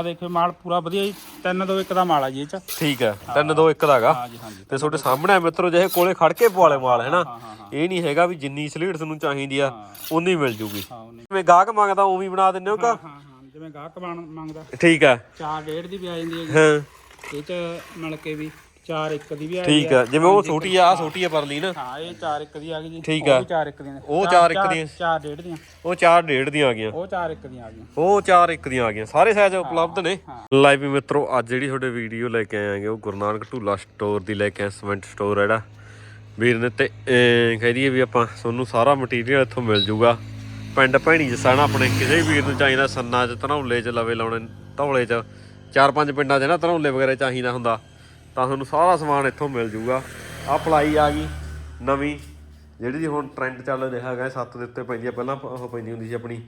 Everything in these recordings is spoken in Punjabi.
ਆ ਦੇਖੋ ਮਾਲ ਪੂਰਾ ਵਧੀਆ ਜੀ। ਤਿੰਨ ਦੋ ਇੱਕ ਦਾ ਮਾਲ ਆ ਜੀ ਇਹ ਚ। ਠੀਕ ਹੈ ਤਿੰਨ ਦੋ ਇੱਕ ਦਾਗਾ ਹਾਂ ਜੀ ਹਾਂ ਜੀ। ਤੇ ਤੁਹਾਡੇ ਸਾਹਮਣੇ ਆ ਮਿੱਤਰੋ ਜਿਹੇ ਕੋਲੇ ਖੜ ਕੇ ਪਵਾਲੇ ਮਾਲ ਹੈ ਨਾ ਇਹ ਨਹੀਂ ਹੈਗਾ ਵੀ ਜਿੰਨੀ ਸਲੀਟ ਤੁਹਾਨੂੰ ਚਾਹੀਦੀ ਆ ਉਨੀ ਮਿਲ ਜੂਗੀ। ਜਿਵੇਂ ਗਾਹਕ ਮੰਗਦਾ ਉਵੇਂ ਬਣਾ ਦਿੰਦੇ ਹੋ ਕਾ ਹਾਂ ਹਾਂ ਜਿਵੇਂ ਗਾਹਕ ਮੰਗਦਾ। ਠੀਕ ਆ ਚਾਰ ਡੇਢ ਦੀ ਵੀ ਆ ਜਾਂਦੀ ਹੈ ਹਾਂ। ਇਹ ਚ ਮਿਲ ਕੇ ਵੀ ਚਾਰ ਇੱਕ ਦੀ ਵੀ ਆ ਠੀਕ ਆ। ਜਿਵੇਂ ਉਹ ਛੋਟੀ ਆ ਆਹ ਛੋਟੀ ਆ ਪਰਲੀ ਨਾ। ਹਾਂ ਇਹ ਚਾਰ ਇੱਕ ਦੀ ਆ ਗਈ ਜੀ। ਠੀਕ ਉਹ ਆ। ਵੀ ਚਾਰ ਇੱਕ ਦੀਆਂ ਨੇ। ਉਹ ਚਾਰ ਇੱਕ ਦੀਆਂ। ਚਾਰ ਡੇਢ ਦੀਆਂ। ਉਹ ਚਾਰ ਡੇਢ ਦੀਆਂ ਆ ਗਈਆਂ। ਉਹ ਚਾਰ ਇੱਕ ਦੀਆਂ ਆ ਗਈਆਂ। ਉਹ ਚਾਰ ਇੱਕ ਦੀਆਂ ਆ ਗਈਆਂ। ਸਾਰੇ ਸਾਈਜ਼ ਉਪਲਬਧ ਨੇ। ਲਾਈਵ ਮਿੱਤਰੋ ਅੱਜ ਜਿਹੜੀ ਤੁਹਾਡੇ ਵੀਡੀਓ ਲੈ ਕੇ ਆਏਗੇ ਉਹ ਗੁਰੂ ਨਾਨਕ ਢੂਲਾ ਸਟੋਰ ਦੀ ਲੈ ਕੇ ਆਏ ਸਿਮੈਂਟ ਸਟੋਰ ਹੈ ਜਿਹੜਾ। ਵੀਰ ਨੇ ਤੇ ਕਹਿ ਦਈਏ ਵੀ ਆਪਾਂ ਤੁਹਾਨੂੰ ਸਾਰਾ ਮਟੀਰੀਅਲ ਇੱਥੋਂ ਮਿਲ ਜੂਗਾ। ਪਿੰਡ ਭੈਣੀ ਜਸਾਣਾ ਆਪਣੇ ਕਿਸੇ ਵੀਰ ਨੂੰ ਚਾਹੀਦਾ ਸੰਨਾ ਚ ਧਨੌਲੇ ਚ ਲਵੇ ਲਾਉਣੇ ਧੌਲੇ ਚ। ਚਾਰ ਪੰਜ ਪਿੰਡਾਂ 'ਚ ਨਾ ਧਨੌਲੇ ਵਗੈਰਾ ਚਾਹੀਦਾ ਹੁੰਦਾ। ਤਾਂ ਤੁਹਾਨੂੰ ਸਾਰਾ ਸਮਾਨ ਇੱਥੋਂ ਮਿਲ ਜੂਗਾ। ਆਹ ਪਲਾਈ ਆ ਗਈ ਨਵੀਂ, ਜਿਹੜੀ ਦੀ ਹੁਣ ਟ੍ਰੈਂਡ ਚੱਲ ਰਿਹਾ ਹੈਗਾ ਸੱਤ ਦੇ ਉੱਤੇ ਪੈਂਦੀ ਆ, ਪਹਿਲਾਂ ਉਹ ਪੈਂਦੀ ਹੁੰਦੀ ਸੀ ਆਪਣੀ।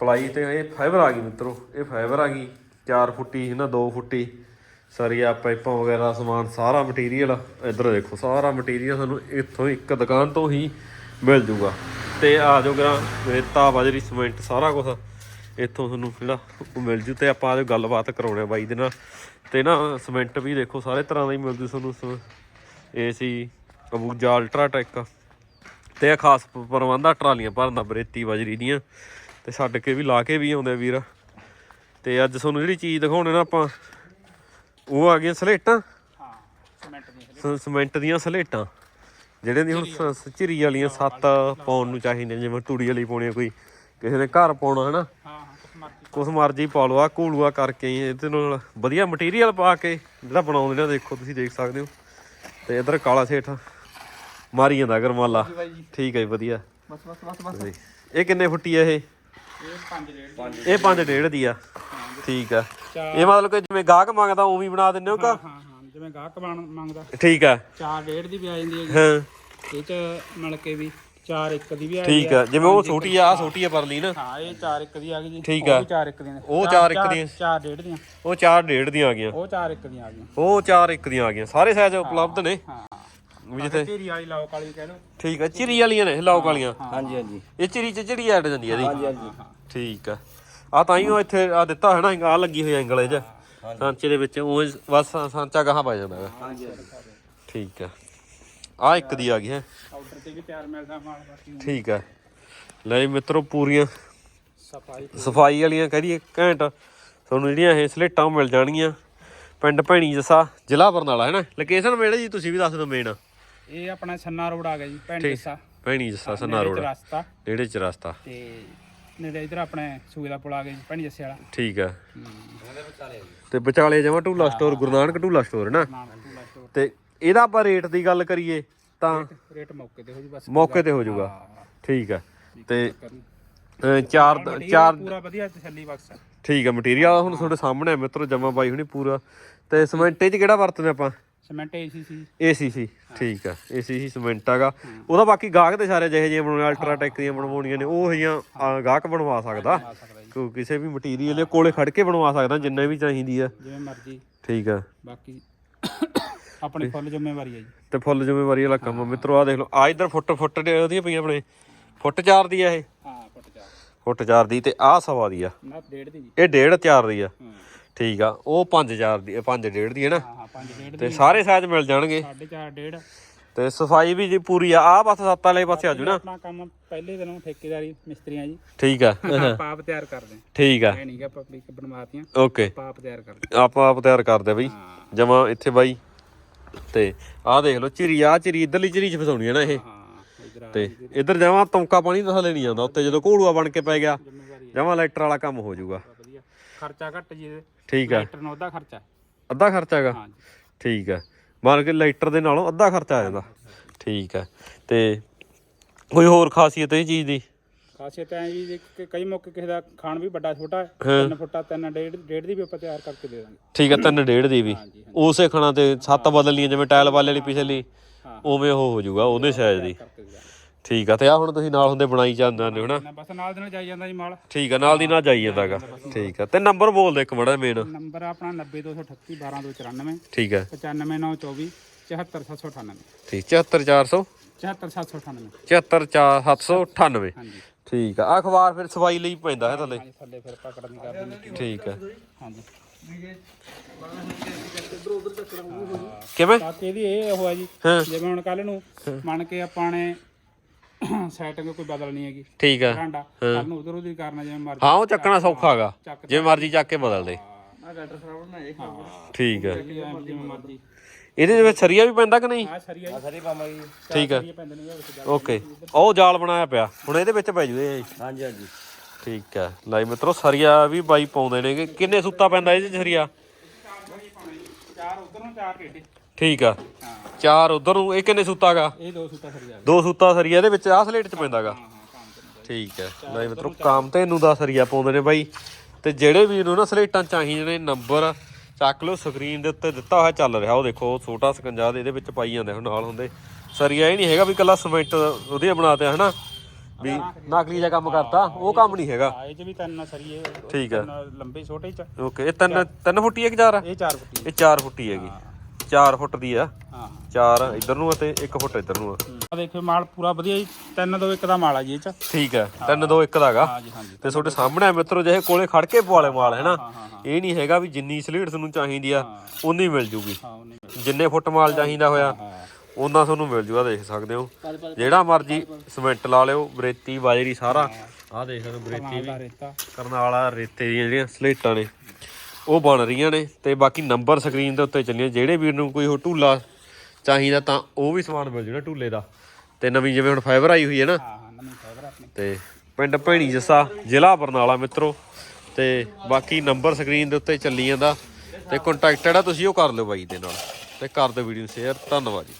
ਪਲਾਈ ਤੇ ਇਹ ਫਾਈਬਰ ਆ ਗਈ ਮਿੱਤਰੋ, ਇਹ ਫਾਈਬਰ ਆ ਗਈ 4 ਫੁੱਟੀ ਨਾ 2 ਫੁੱਟੀ। ਸਰੀਆ ਪਾਈਪਾਂ ਵਗੈਰਾ, ਸਮਾਨ, ਸਾਰਾ ਮਟੀਰੀਅਲ ਇੱਧਰ ਦੇਖੋ, ਸਾਰਾ ਮਟੀਰੀਅਲ ਤੁਹਾਨੂੰ ਇੱਥੋਂ ਇੱਕ ਦੁਕਾਨ ਤੋਂ ਹੀ ਮਿਲ ਜੂਗਾ। ਤੇ ਆ ਜਾਓ ਗਰਾਂ ਰੇਤਾ ਬਜਰੀ ਸੀਮੈਂਟ ਸਾਰਾ ਕੁਝ ਇੱਥੋਂ ਤੁਹਾਨੂੰ ਜਿਹੜਾ ਉਹ ਮਿਲ ਜੂ ਤੇ ਆਪਾਂ ਆਜੋ ਗੱਲਬਾਤ ਕਰਾਉਣੇ ਆ ਬਾਈ ਦੇ ਨਾਲ। ਤੇ ਨਾ ਸੀਮੈਂਟ ਵੀ ਦੇਖੋ ਸਾਰੇ ਤਰ੍ਹਾਂ ਦਾ ਹੀ ਮਿਲ ਜੂ ਤੁਹਾਨੂੰ ਏਸੀ ਅਬੂਜਾ ਅਲਟਰਾ ਟੈਕ ਤੇ ਇਹ ਖਾਸ ਪ- ਪ੍ਰਬੰਧ ਆ ਟਰਾਲੀਆਂ ਭਰਨਾ, ਬਰੇਤੀ, ਬਜਰੀ ਦੀਆਂ। ਤੇ ਛੱਡ ਕੇ ਵੀ ਲਾ ਕੇ ਵੀ ਆਉਂਦੇ ਆ ਵੀਰ। ਤੇ ਅੱਜ ਤੁਹਾਨੂੰ ਜਿਹੜੀ ਚੀਜ਼ ਦਿਖਾਉਣੇ ਨਾ ਆਪਾਂ, ਉਹ ਆ ਗਈਆਂ ਸਲੇਟਾਂ। ਹਾਂ ਸਿਮੈਂਟ ਦੀਆਂ ਸ- ਦੀਆਂ ਸਲੇਟਾਂ। ਜਿਹੜੇ ਦੀ ਹੁਣ ਸ- ਝਿਰੀ ਵਾਲੀਆਂ ਸੱਤ ਪਾਉਣ ਨੂੰ ਚਾਹੀਦੀਆਂ, ਜਿਵੇਂ ਤੂੜੀ ਵਾਲੀ ਪਾਉਣੀ ਕੋਈ। ਕਿਸੇ ਨੇ ਘਰ ਪਾਉਣਾ, ਹਨਾ? ਹਾਂ ਹਾਂ। ਕੁਛ ਮਰਜ਼ੀ ਪਾ ਲਓ ਆ ਘੂਲੂਆ ਕਰਕੇ ਹੀ ਇਹਦੇ ਨਾਲ ਵਧੀਆ ਮਟੀਰੀਅਲ ਪਾ ਕੇ ਜਿਹੜਾ ਬਣਾਉਂਦੇ ਨੇ ਦੇਖੋ ਤੁਸੀਂ ਦੇਖ ਸਕਦੇ ਹੋ। ਤੇ ਇਧਰ ਕਾਲਾ ਸੇਠ ਮਾਰੀ ਜਾਂਦਾ ਗਰਮਾਲਾ। ਠੀਕ ਹੈ ਜੀ ਵਧੀਆ। ਬਸ ਬਸ ਬਸ ਬਸ। ਜੀ। ਇਹ ਕਿੰਨੇ ਫੁੱਟੀ ਆ ਇਹ? ਇਹ ਪੰਜ ਡੇਢ ਇਹ 5 ਡੇਢ ਦੀ ਆ। ਠੀਕ ਆ। ਇਹ ਮਤਲਬ ਕਿ ਜਿਵੇਂ ਗਾਹਕ ਮੰਗਦਾ ਉਵੇਂ ਹੀ ਬਣਾ ਦਿੰਦੇ ਹੋ ਕਾ? ਹਾਂ ਹਾਂ ਜਿਵੇਂ ਗਾਹਕ ਮੰਗਦਾ। ਠੀਕ ਆ। ਚਾਰ ਡੇਢ ਦੀ ਵੀ ਆ ਜਾਂਦੀ ਹੈ ਹਾਂ। ਇਹ ਚ ਮਿਲ ਕੇ ਵੀ ਚਾਰ ਇੱਕ ਦੀ ਵੀ ਆ ਠੀਕ ਆ ਜਿਵੇਂ ਉਹ ਛੋਟੀ ਆ ਆਹ ਛੋਟੀ ਆ ਪਰਲੀ ਨਾ। ਹਾਂ ਇਹ ਚਾਰ ਇੱਕ ਦੀ ਆ ਗਈ ਜੀ। ਠੀਕ ਆ। ਵੀ ਚਾਰ ਇੱਕ ਦੀਆਂ। ਨੇ। ਉਹ ਚਾਰ ਇੱਕ ਦੀਆਂ। ਚਾਰ ਡੇਢ ਦੀਆਂ। ਉਹ ਚਾਰ ਡੇਢ ਦੀਆਂ ਆ ਗਈਆਂ। ਉਹ ਚਾਰ ਇੱਕ ਦੀਆਂ ਆ ਗਈਆਂ। ਉਹ ਚਾਰ ਇੱਕ ਦੀਆਂ ਆ ਗਈਆਂ। ਸਾਰੇ ਸਾਈਜ਼ ਉਪਲਬਧ ਨੇ। ਹਾਂ। ਵੀ ਜਿੱਥੇ ਢੇਰੀ ਵਾਲੀ ਲਾਓ ਕਾਲੀ ਕਹਿ ਲਓ। ਠੀਕ ਆ ਚਿਰੀ ਵਾਲੀਆਂ ਨੇ ਲਾਓ ਕਾਲੀਆਂ ਹਾਂਜੀ ਹਾਂਜੀ। ਇਹ ਚਿਰੀ ਚ ਜਿਹੜੀ ਐਡ ਜਾਂਦੀ ਆ ਇਹਦੀ। ਹਾਂਜੀ ਹਾਂਜੀ। ਠੀਕ ਆ। ਆ ਤਾਂ ਹੀ ਉਹ ਇੱਥੇ ਆ ਦਿੱਤਾ ਹੈ ਨਾ ਆ ਲੱਗੀ ਹੋਈ ਐਂਗਲ ਇਹ ਚ। ਸਾਂਚੇ ਦੇ ਵਿੱਚ ਉਹ ਬਸ ਸਾਂਚਾ ਗਾਹਾਂ ਪਾ ਜਾਂਦਾ ਹੈਗਾ। ਹਾਂਜੀ। ਠੀਕ ਆ। ਆ ਇੱਕ ਦੀ ਆ ਗਈ ਹੈ। ਆਰਡਰ ਤੇ ਵੀ ਤਿਆਰ ਮਿਲਦਾ ਮਾਲ ਬਾਕੀ ਠੀਕ ਆ। ਲੈ ਜੀ ਮਿੱਤਰੋ ਪੂਰੀਆਂ ਸਫ਼ਾਈ ਸਫ਼ਾਈ ਵਾਲੀਆਂ ਕਹਦੀਏ ਘੈਂਟ। ਤੁਹਾਨੂੰ ਜਿਹੜੀਆਂ ਇਹ ਸਲੇਟਾਂ ਮਿਲ ਜਾਣਗੀਆਂ ਪਿੰਡ ਭੈਣੀ ਜਸਾ ਜ਼ਿਲ੍ਹਾ ਬਰਨਾਲਾ ਹੈ ਨਾ? ਲੋਕੇਸ਼ਨ ਮੇੜੇ ਜੀ ਤੁਸੀਂ ਵੀ ਦੱਸ ਦਿਓ ਮੇਨ ਇਹ ਆਪਣਾ ਛੰਨਾ ਰੋਡ ਆ ਗਿਆ ਜੀ ਪਿੰਡ ਜੱਸਾ। ਭੈਣੀ ਜਸਾ ਸੰਨਾ ਰੋਡ। ਰਸਤਾ ਨੇੜੇ ਚ ਰਸਤਾ ਤੇ ਨੇੜੇ ਇਧਰ ਆਪਣੇ ਸੂਏ ਦਾ ਪੁਲ ਆ ਗਿਆ ਜੀ ਪਿੰਡ ਜੱਸੇ ਵਾਲਾ। ਠੀਕ ਆ। ਤੇ ਵਿਚਾਲੇ ਜਮਾ ਢੂਲਾ ਸਟੋਰ ਗੁਰੂ ਨਾਨਕ ਢੂਲਾ ਸਟੋਰ ਹੈ ਨਾ? ਤੇ ਇਹਦਾ ਆਪਾਂ ਰੇਟ ਦੀ ਗੱਲ ਕਰੀਏ ਤਾਂ ਰੇਟ ਮੌਕੇ ਤੇ ਹੋ ਜੀ ਬਸ ਮੌਕੇ ਤੇ ਹੋ ਜਾਊਗਾ ਹਾਂ, ਠੀਕ ਆ ਤੇ। ਅ, ਚਾਰ ਚਾਰ ਪੂਰਾ ਵਧੀਆ ਤਸੱਲੀ ਬਖਸ਼ ਆ। ਠੀਕ ਆ ਮਟੀਰੀਅਲ ਹੁਣ ਤੁਹਾਡੇ ਸਾਹਮਣੇ ਮਿੱਤਰੋ ਜਮਾ ਬਾਈ ਹੁਣੀ ਪੂਰਾ। ਤੇ ਸੀਮੈਂਟ ਚ ਕਿਹੜਾ ਵਰਤਦੇ ਆਪਾਂ? ਸੀਮੈਂਟ ਏਸੀਸੀ ਏਸੀਸੀ ਠੀਕ ਆ ਏਸੀਸੀ ਸੀਮੈਂਟ ਹੈਗਾ। ਉਹਦਾ ਬਾਕੀ ਗਾਹਕ ਦੇ ਸਾਰੇ ਜਿਹੇ ਜਿਹੇ ਬਣਾਉਣੇ ਅਲਟਰਾਟੈਕ ਦੀਆਂ ਬਣਵਾਉਣੀਆਂ ਨੇ ਉਹ ਜਿਹੀਆਂ ਗਾਹਕ ਬਣਵਾ ਸਕਦਾ। ਆ ਸਕਦਾ ਜੀ। ਕੋਈ ਕਿਸੇ ਵੀ ਮਟੀਰੀਅਲ ਕੋਲੇ ਖੜ ਕੇ ਬਣਵਾ ਸਕਦਾ ਜਿੰਨੇ ਵੀ ਚਾਹੀਦੀ ਆ। ਜਿਵੇਂ ਮਰਜ਼ੀ। ਠੀਕ ਆ ਬਾਕੀ ਆਪਣੀ ਫੁੱਲ ਜ਼ਿੰਮੇਵਾਰੀ ਹੈ ਜੀ। ਤੇ ਫੁੱਲ ਜ਼ਿੰਮੇਵਾਰੀ ਵਾਲਾ ਕੰਮ ਆ। ਮਿੱਤਰੋ ਆ ਦੇਖ ਲਓ ਆ ਇਧਰ ਫੁੱਟ ਫੁੱਟ ਦੇ ਉਹਦੀਆਂ ਪਈਆਂ ਆਪਣੇ। ਫੁੱਟ ਚਾਰ ਦੀ ਆ ਇਹ। ਹਾਂ ਫੁੱਟ ਚਾਰ। ਫੁੱਟ ਚਾਰ ਦੀ ਤੇ ਆਹ ਸਵਾ ਦੀ ਆ। ਨਾ ਡੇਢ ਦੀ ਜੀ। ਇਹ ਡੇਢ ਚਾਰ ਦੀ ਆ। ਠੀਕ ਆ ਉਹ 5000 ਦੀ 5 ਡੇਢ ਦੀ ਹੈ ਨਾ। ਹਾਂ ਤੇ ਸਾਰੇ ਸਾਈਜ਼ ਮਿਲ ਜਾਣਗੇ। ਸਾਢੇ ਚਾਰ ਡੇਢ। ਤੇ ਸਫ਼ਾਈ ਵੀ ਜੀ ਪੂਰੀ ਆ। ਆ ਬਸ ਸੱਤ ਵਾਲੇ ਪਾਸੇ ਆਜੂ ਨਾ। ਆਪਣਾ ਕੰਮ ਪਹਿਲੇ ਦਿਨੋਂ ਠੇਕੇਦਾਰੀ ਮਿਸਤਰੀਆਂ ਜੀ। ਠੀਕ ਆ। ਪਾਪ ਤਿਆਰ ਕਰਦੇ ਠੀਕ ਆ। ਐ ਨਹੀਂਗਾ ਪਬਲਿਕ ਬਣਵਾਤੀਆਂ। ਓਕੇ। ਪਾਪ ਤਿਆਰ ਕਰਦੇ ਆਪਾਂ ਆਪ ਤਿਆਰ ਕਰਦੇ ਬਈ। ਜਮਾ ਇੱਥੇ ਬਾਈ। ਤੇ ਆਹ ਦੇਖ ਲਓ ਚਿਰੀ ਆ ਚਿਰੀ ਇਧਰਲੀ ਚਿਰੀ ਚ ਫਸਾਉਣੀ ਹੈ ਨਾ ਇਹ। ਹਾਂ ਤੇ ਇਧਰ ਜਮਾ ਤਮਕਾ ਪਾਣੀ ਤਾਂ ਥੱਲੇ ਨਹੀਂ ਜਾਂਦਾ ਉੱਤੇ ਜਦੋਂ ਘੋੜੂਆ ਬਣ ਕੇ ਪੈ ਗਿਆ ਹੈ ਜਮਾ ਲੈਟਰ ਵਾਲਾ ਕੰਮ ਹੋ ਜਾਊਗਾ। ਵਧੀਆ। ਖਰਚਾ ਘੱਟ ਜੀ ਇਹਦੇ। ਠੀਕ ਆ। ਲਾਈਟਰ ਨੂੰ ਉਹਦਾ ਖਰਚਾ। ਅੱਧਾ ਖਰਚਾ ਹੈਗਾ? ਹਾਂ ਠੀਕ ਆ। ਮੰਨ ਕੇ ਲਾਈਟਰ ਦੇ ਨਾਲੋਂ ਅੱਧਾ ਖਰਚਾ ਆ ਜਾਂਦਾ। ਠੀਕ ਆ। ਤੇ ਕੋਈ ਹੋਰ ਖਾਸੀਅਤ ਇਹ ਚੀਜ਼ ਦੀ? ਖਾਸੀਅਤ ਐ ਜੀ ਜੇ ਕਿ ਕਈ ਮੌਕੇ ਕਿਸੇ ਦਾ ਖਾਣ ਵੀ ਵੱਡਾ ਛੋਟਾ ਹੈ ਹਾਂ। 3 ਫੁੱਟਾ 3 ਡੇਢ ਡੇਢ ਦੀ ਵੀ ਆਪਾਂ ਤਿਆਰ ਕਰਕੇ ਦੇ ਦਾਂਗੇ। ਠੀਕ ਆ ਤਿੰਨ ਡੇਢ ਦੀ ਵੀ। ਹਾਂਜੀ ਹਾਂਜੀ ਉਸੇ ਖਣਾ ਤੇ ਸੱਤ ਬਦਲੀਆਂ ਜਿਵੇਂ ਟਾਇਲ ਵਾਲੇ ਵਾਲੀ ਪਿਛਲੀ ਹਾਂ। ਉਵੇਂ ਉਹ ਹੋ ਜਾਊਗਾ ਉਹਦੇ ਸਾਈਜ਼ ਦੀ। ਕਰਕੇ ਦੇ ਦਾਂਗੇ। ਠੀਕ ਆ ਤੇ ਆ ਹੁਣ ਤੁਸੀਂ ਨਾਲ ਹੁੰਦੇ ਬਣਾਈ ਜਾਂਦੇ ਨੇ ਹਨਾ? ਨਾ ਬਸ ਨਾਲ ਦੇ ਨਾਲ ਜਾਈ ਜਾਂਦਾ ਜੀ ਮਾਲ। ਠੀਕ ਆ ਨਾਲ ਦੀ ਨਾਲ ਜਾਈ ਜਾਂਦਾਗਾ ਠੀਕ ਆ ਤੇ ਨੰਬਰ ਬੋਲ ਦੇ ਇੱਕ ਮੜਾ ਮੇਨ ਨੰਬਰ ਆਪਣਾ 90238 12294 ਠੀਕ ਆ। 95924 74798 ਠੀਕ 74400 74798 74798 ਹਾਂਜੀ। ਠੀਕ ਆ। ਅਖਬਾਰ ਫਿਰ ਸਫ਼ਾਈ ਲਈ ਪੈਂਦਾ ਹੈ ਥੱਲੇ। ਹਾਂਜੀ ਥੱਲੇ ਫਿਰ ਪਕੜ ਨਹੀਂ ਕਰਦੀ ਮਿੱਟੀ ਨੂੰ। ਠੀਕ ਹੈ। ਹਾਂਜੀ। ਕਿਵੇਂ? ਤਾਂ ਇਹਦੀ ਇਹ ਉਹ ਹੈ ਜੀ ਹਾਂ। ਜਿਵੇਂ ਹੁਣ ਕੱਲ ਨੂੰ ਮੰਨ ਕੇ ਆਪਾਂ ਨੇ ਸੈਟਿੰਗ ਕੋਈ ਬਦਲਣੀ ਹੈਗੀ। ਠੀਕ ਆ। ਘਾਂਡਾ ਕੱਲ ਨੂੰ ਉਧਰ ਉਧਰ ਕਰਨਾ ਜਿਵੇਂ ਮਰਜ਼ੀ। ਹਾਂ ਉਹ ਚੱਕਣਾ ਸੌਖਾ ਹੈਗਾ ਚੱਕ ਜੇ ਮਰਜ਼ੀ ਚੱਕ ਕੇ ਬਦਲ ਦੇ। ਆ ਗਾਟਰ ਫਰਾਵਰ ਨਾ ਇਹ ਠੀਕ ਹੈ ਜਿਵੇਂ ਮਰਜ਼ੀ। ਇਹਦੇ ਵਿੱਚ ਸਰੀਆ ਵੀ ਪੈਂਦਾ ਕਿ ਨਹੀਂ? ਆ ਸਰੀਆ ਆ ਸਰੀ ਪਾਵਾਂਗੇ ਠੀਕ ਹੈ ਇਹ ਪੈਂਦੇ ਨੇ ਵਿੱਚ। ਜਾ ਓਕੇ। ਉਹ ਜਾਲ ਬਣਾਇਆ ਪਿਆ। ਹੁਣ ਇਹਦੇ ਵਿੱਚ ਪੈ ਜੂ ਇਹ। ਹਾਂਜੀ ਹਾਂਜੀ। ਠੀਕ ਹੈ ਲਾਈ ਮਿੱਤਰੋ ਸਰੀਆ ਵੀ ਬਾਈ ਪਾਉਂਦੇ ਨੇਗੇ। ਕਿੰਨੇ ਸੁੱਤਾ ਪੈਂਦਾ ਇਹਦੇ 'ਚ ਸਰੀਆ? ਚਾਰ ਉਧਰ ਨੂੰ ਚਾਰ ਟੇਡੇ। ਠੀਕ ਆ। ਹਾਂ। ਚਾਰ ਉਧਰ ਨੂੰ ਇਹ ਕਿੰਨੇ ਸੁੱਤਾਗਾ? ਇਹ ਦੋ ਸੁੱਤਾ ਸਰੀਆ ਦੋ। ਸੁੱਤਾ ਸਰੀਆ ਇਹਦੇ ਵਿੱਚ ਆਹ ਸਲੇਟ 'ਚ ਪੈਂਦਾਗਾ। ਹਾਂ ਹਾਂ ਕੰਮ ਕਰਨਾ ਠੀਕ ਹੈ ਲਾਈ ਮਿੱਤਰੋ ਕੰਮ ਤੇ ਇਹਨੂੰ ਦਾ ਸਰੀਆ ਪਾਉਂਦੇ ਨੇ ਬਾਈ। ਤੇ ਜਿਹੜੇ ਵੀ ਨੂੰ ਨਾ ਸਲੇਟਾਂ ਚਾਹੀਦੇ ਨੇ ਨੰਬਰ ਚੱਕ ਲਓ ਸਕਰੀਨ ਦੇ ਉੱਤੇ ਦਿੱਤਾ ਹੋਇਆ ਚੱਲ ਰਿਹਾ ਉਹ ਦੇਖੋ ਉਹ ਛੋਟਾ ਸਕੰਜਾ ਦੇ ਇਹਦੇ ਵਿੱਚ ਪਾਈ ਜਾਂਦੇ ਹੁਣ ਨਾਲ ਹੁੰਦੇ। ਸਰੀਆ ਇਹ ਨਹੀਂ ਹੈਗਾ ਵੀ ਕੱਲਾ ਸਿਮੈਂਟ ਉਹਦੇ ਬਣਾਤੇ ਹਨਾ? ਵੀ ਨਕਲੀ ਜਿਹਾ ਕੰਮ ਕਰਤਾ ਉਹ ਕੰਮ ਨਹੀਂ ਹੈਗਾ। ਇਹ ਚ ਵੀ ਤਿੰਨ ਸਰੀਏ ਠੀਕ ਤਿੰਨ ਲੰਬੇ ਛੋਟੇ ਚ। ਓਕੇ ਇਹ ਤਿੰਨ ਤਿੰਨ ਫੁੱਟੀ ਹੈ ਕਿ ਚਾਰ ਆ? ਇਹ ਚਾਰ ਫੁੱਟੀ ਇਹ 4 ਫੁੱਟੀ ਹੈਗੀ। 4 ਫੁੱਟ ਦੀ ਆ। ਹਾਂ। 4 ਇੱਧਰ ਨੂੰ ਆ ਤੇ 1 ਫੁੱਟ ਇੱਧਰ ਨੂੰ ਆ। ਆ ਦੇਖੋ ਮਾਲ ਪੂਰਾ ਵਧੀਆ ਜੀ। ਤਿੰਨ ਦੋ ਇੱਕ ਦਾ ਮਾਲ ਆ ਜੀ ਇਹ ਚ। ਠੀਕ ਹੈ 3 2 1 ਦਾਗਾ ਹਾਂ ਜੀ ਹਾਂ ਜੀ। ਤੇ ਤੁਹਾਡੇ ਸਾਹਮਣੇ ਆ ਮਿੱਤਰੋ ਜਿਹੇ ਕੋਲੇ ਖੜ ਕੇ ਪਵਾਲੇ ਮਾਲ ਹੈ ਨਾ ਇਹ ਨਹੀਂ ਹੈਗਾ ਵੀ ਜਿੰਨੀ ਸਲੀਟ ਤੁਹਾਨੂੰ ਚਾਹੀਦੀ ਆ ਉਨੀ ਮਿਲ ਜੂਗੀ। ਜਿੰਨੇ ਫੁੱਟ ਮਾਲ ਚਾਹੀਦਾ ਹੋਇਆ ਉਹਨਾਂ ਤੁਹਾਨੂੰ ਮਿਲ ਜੂਗਾ ਦੇਖ ਸਕਦੇ ਹੋ। ਜਿਹੜਾ ਮਰਜ਼ੀ ਸਿਮੈਂਟ ਲਾ ਲਿਓ ਬਰੇਤੀ ਬਾਜਰੀ ਸਾਰਾ। ਆਹ ਦੇਖ ਸਕਦੇ ਹੋ ਬਰੇਤੀ ਦਾ ਰੇਤਾ। ਕਰਨਾਲਾ ਰੇਤੇ ਦੀਆਂ ਜਿਹੜੀਆਂ ਸਲੇਟਾਂ ਨੇ। ਉਹ ਬਣ ਰਹੀਆਂ ਨੇ ਤੇ ਬਾਕੀ ਨੰਬਰ ਸਕਰੀਨ ਦੇ ਉੱਤੇ ਚੱਲੀਆਂ। ਜਿਹੜੇ ਵੀਰ ਨੂੰ ਕੋਈ ਉਹ ਢੂਲਾ ਚਾਹੀਦਾ ਤਾਂ ਉਹ ਵੀ ਸਮਾਨ ਮਿਲ ਜੂਗਾ ਢੂਲੇ ਦਾ। ਤੇ ਨਵੀਂ ਜਿਵੇਂ ਹੁਣ ਫਾਈਬਰ ਆਈ ਹੋਈ ਹੈ ਨਾ। ਹਾਂ ਹਾਂ ਨਵੀਂ ਫਾਈਬਰ ਆਪਣੀ। ਤੇ ਪਿੰਡ ਭੈਣੀ ਜੱਸਾ ਜ਼ਿਲ੍ਹਾ ਬਰਨਾਲਾ ਮਿੱਤਰੋ। ਤੇ ਬਾਕੀ ਨੰਬਰ ਸਕਰੀਨ ਦੇ ਉੱਤੇ ਚੱਲੀ ਜਾਂਦਾ ਤੇ ਕੰਟੈਕਟ ਜਿਹੜਾ ਤੁਸੀਂ ਉਹ ਕਰ ਲਿਓ ਬਾਈ ਦੇ ਨਾਲ। ਤੇ ਕਰ ਦਿਓ ਵੀਡੀਓ ਸ਼ੇਅਰ ਧੰਨਵਾਦ ਜੀ।